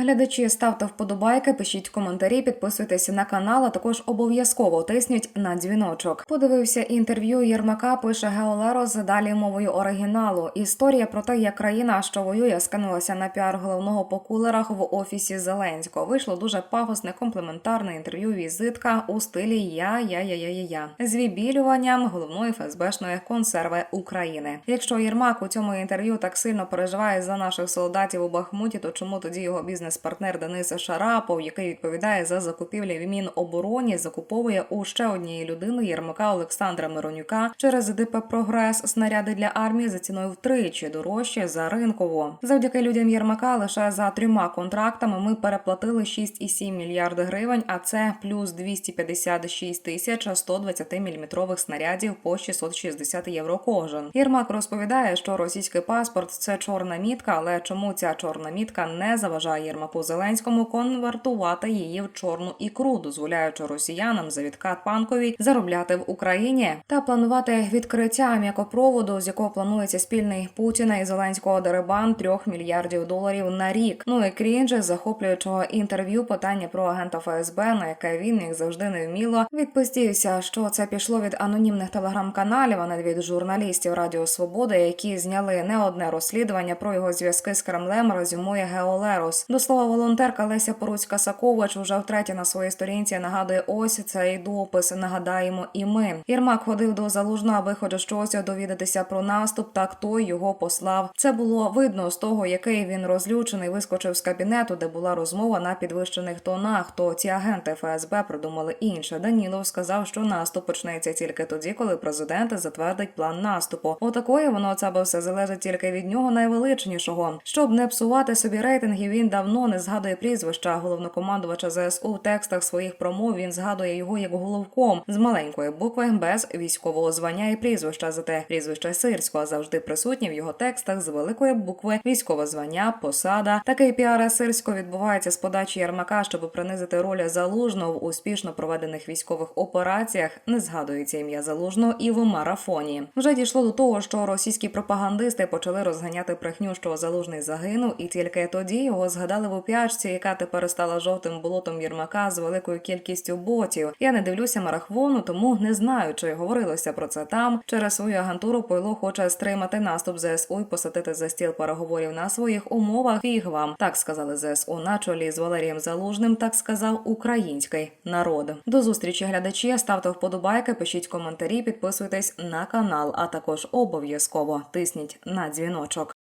Глядачі ставте вподобайки, пишіть коментарі, підписуйтесь на канал, а також обов'язково тисніть на дзвіночок. Подивився інтерв'ю Єрмака. Пише Геолерос далі мовою оригіналу. Історія про те, як країна, що воює, скинулася на піар головного по кулерах в офісі Зеленського. Вийшло дуже пафосне комплементарне інтерв'ю. Візитка у стилі Я, я, я, я, я, я з відбілюванням головної ФСБшної консерви України. Якщо Єрмак у цьому інтерв'ю так сильно переживає за наших солдатів у Бахмуті, то чому тоді його бізнес-партнер Денис Шарапов, який відповідає за закупівлі в Мінобороні, закуповує у ще однієї людини Єрмака Олександра Миронюка через ДП Прогрес снаряди для армії за ціною втричі дорожче за ринкову. Завдяки людям Єрмака лише за трьома контрактами ми переплатили 6,7 мільярди гривень, а це плюс 256 тисяч 120 міліметрових снарядів по 660 євро кожен. Єрмак розповідає, що російський паспорт це чорна мітка, але чому ця чорна мітка не заважає Єрмаку Зеленському конвертувати її в чорну ікру, дозволяючи росіянам за відкат панковій заробляти в Україні та планувати відкриття м'якопроводу, з якого планується спільний Путіна і Зеленського дерибан трьох мільярдів доларів на рік. Ну і крінж з захоплюючого інтерв'ю питання про агента ФСБ, на яке він як завжди невміло відпустився, що це пішло від анонімних телеграм-каналів, а не від журналістів Радіо Свобода, які зняли не одне розслідування про його зв'язки з Кремлем. Резюмує Геолерос. Слова, волонтерка Леся Поруцька Сакович уже втретє на своїй сторінці нагадує ось цей допис. Нагадаємо, і ми. Єрмак ходив до залужного, аби хоч щось довідатися про наступ. Так той його послав. Це було видно з того, який він розлючений, вискочив з кабінету, де була розмова на підвищених тонах. То ці агенти ФСБ придумали інше. Данілов сказав, що наступ почнеться тільки тоді, коли президент затвердить план наступу. Отакої воно це все залежить тільки від нього найвеличнішого. Щоб не псувати собі рейтинги, він давно не згадує прізвища головнокомандувача ЗСУ в текстах своїх промов. Він згадує його як головком з маленької букви без військового звання і прізвища. Зате прізвище Сирського завжди присутні в його текстах з великої букви військове звання, посада. Такий піар Сирського відбувається з подачі Єрмака, щоб принизити роль залужного в успішно проведених військових операціях. Не згадується ім'я залужного і в марафоні. Вже дійшло до того, що російські пропагандисти почали розганяти брехню, що залужний загинув, і тільки тоді його згадали в уп'ячці, яка тепер стала жовтим болотом Єрмака з великою кількістю ботів. Я не дивлюся марахвону, тому не знаю, чи говорилося про це там. Через свою агентуру Пойло хоче стримати наступ ЗСУ і посадити за стіл переговорів на своїх умовах. Фіг вам так сказали ЗСУ на чолі з Валерієм Залужним. Так сказав український народ. До зустрічі глядачі. Ставте вподобайки, пишіть коментарі, підписуйтесь на канал, а також обов'язково тисніть на дзвіночок.